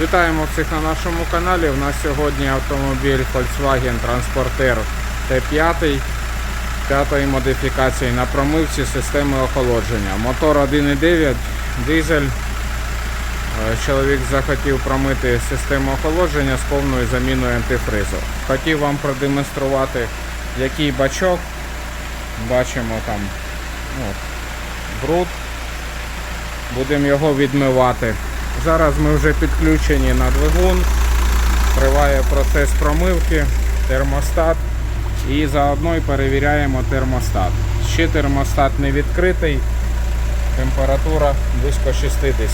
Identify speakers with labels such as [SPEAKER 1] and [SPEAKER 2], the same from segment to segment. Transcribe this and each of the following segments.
[SPEAKER 1] Вітаємо всіх на нашому каналі. У нас сьогодні автомобіль Volkswagen Transporter T5 п'ятої модифікації на промивці системи охолодження. Мотор 1.9, дизель. Е, Чоловік захотів промити систему охолодження з повною заміною антифризу. Хотів вам продемонструвати, який бачок. Бачимо там ну, бруд. Будемо його відмивати. Зараз ми вже підключені на двигун. Триває процес промивки, термостат і заодно й перевіряємо термостат. Ще термостат не відкритий, температура близько 60.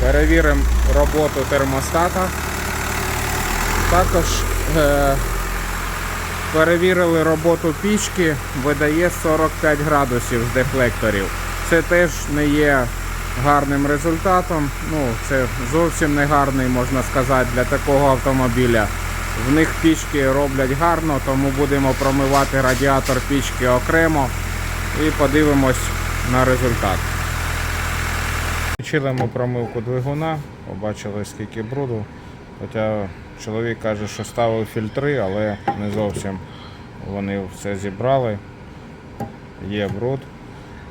[SPEAKER 1] Перевіримо роботу термостата. Також е, перевірили роботу пічки, видає 45 градусів з дефлекторів. Це теж не є гарним результатом. Ну, це зовсім не гарний, можна сказати, для такого автомобіля. В них пічки роблять гарно, тому будемо промивати радіатор пічки окремо і подивимось на результат. Включили ми промивку двигуна, побачили скільки бруду. Хоча чоловік каже, що ставив фільтри, але не зовсім вони все зібрали. Є бруд.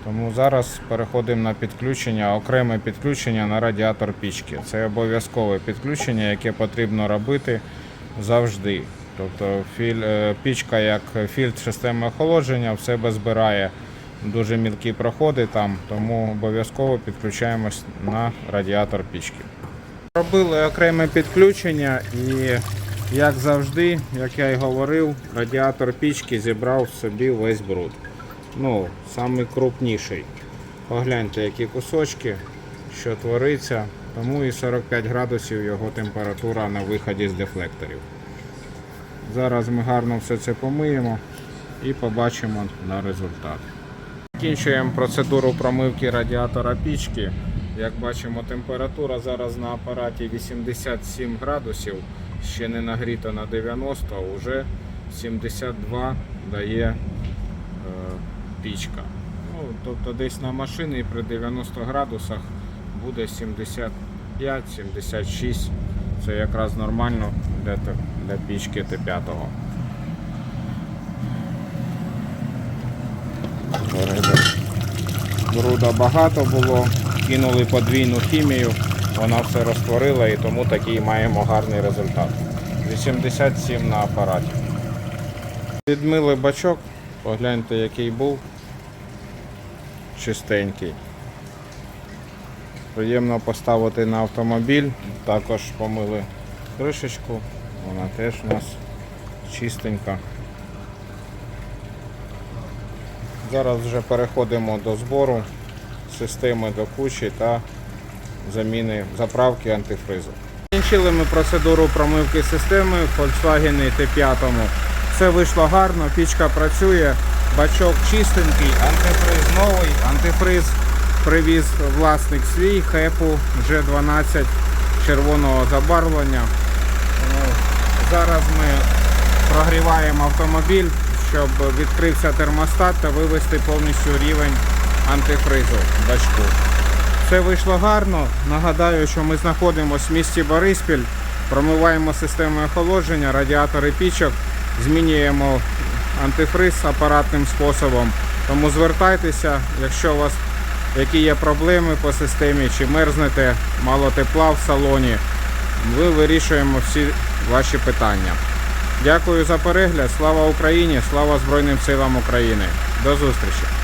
[SPEAKER 1] Тому зараз переходимо на підключення, окреме підключення на радіатор пічки. Це обов'язкове підключення, яке потрібно робити завжди. Тобто е, пічка як фільтр системи охолодження в себе збирає дуже мілкі проходи там, тому обов'язково підключаємось на радіатор пічки. Робили окреме підключення і, як завжди, як я й говорив, радіатор пічки зібрав собі весь бруд. Ну, самий крупніший. Погляньте, які кусочки, що твориться, тому і 45 градусів його температура на виході з дефлекторів. Зараз ми гарно все це помиємо і побачимо на результат. Закінчуємо процедуру промивки радіатора пічки. Як бачимо, температура зараз на апараті 87 градусів, ще не нагріто на 90, а вже 72 дає е, пічка. Ну, тобто десь на машині при 90 градусах буде 75-76. Це якраз нормально для, для пічки Т5. Бруда багато було, кинули подвійну хімію, вона все розтворила і тому такий маємо гарний результат. 87 на апараті. Відмили бачок, погляньте який був. Чистенький. Приємно поставити на автомобіль. Також помили кришечку, вона теж у нас чистенька. Зараз вже переходимо до збору системи до кучі та заміни заправки антифризу. Закінчили ми процедуру промивки системи в Volkswagen T5. Все вийшло гарно, пічка працює, бачок чистенький, антифриз новий, антифриз привіз власник свій хепу G12 червоного забарвлення. Зараз ми прогріваємо автомобіль, щоб відкрився термостат та вивести повністю рівень антифризу бачку. Все вийшло гарно. Нагадаю, що ми знаходимося в місті Бориспіль, промиваємо систему охолодження, радіатори пічок, змінюємо антифриз апаратним способом. Тому звертайтеся, якщо у вас які є проблеми по системі, чи мерзнете, мало тепла в салоні, ми вирішуємо всі ваші питання. Дякую за перегляд. Слава Україні! Слава Збройним силам України! До зустрічі!